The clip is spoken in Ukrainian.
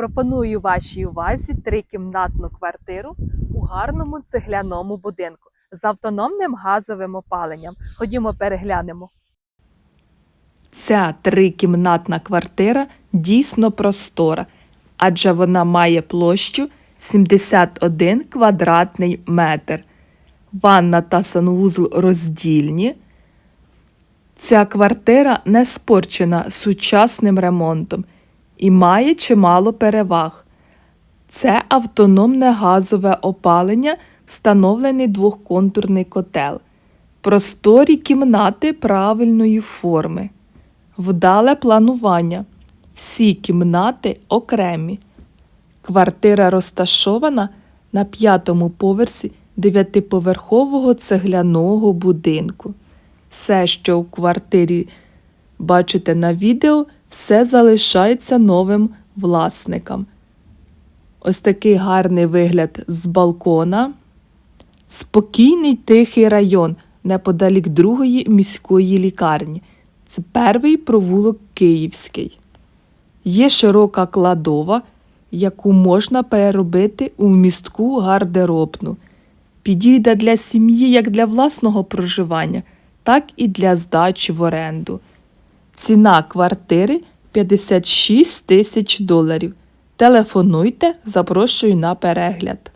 Пропоную вашій увазі трикімнатну квартиру у гарному цегляному будинку з автономним газовим опаленням. Ходімо переглянемо. Ця трикімнатна квартира дійсно простора, адже вона має площу 71 квадратний метр. Ванна та санвузол роздільні. Ця квартира не спорчена сучасним ремонтом і має чимало переваг. Це автономне газове опалення, встановлений двохконтурний котел, просторі кімнати правильної форми, вдале планування. Всі кімнати окремі. Квартира розташована на п'ятому поверсі дев'ятиповерхового цегляного будинку. Все, що у квартирі бачите на відео, все залишається новим власникам. Ось такий гарний вигляд з балкона. Спокійний тихий район неподалік другої міської лікарні. Це перший провулок Київський. Є широка кладова, яку можна переробити у містку гардеробну. Підійде для сім'ї як для власного проживання, так і для здачі в оренду. Ціна квартири 56 тисяч доларів. Телефонуйте, запрошую на перегляд.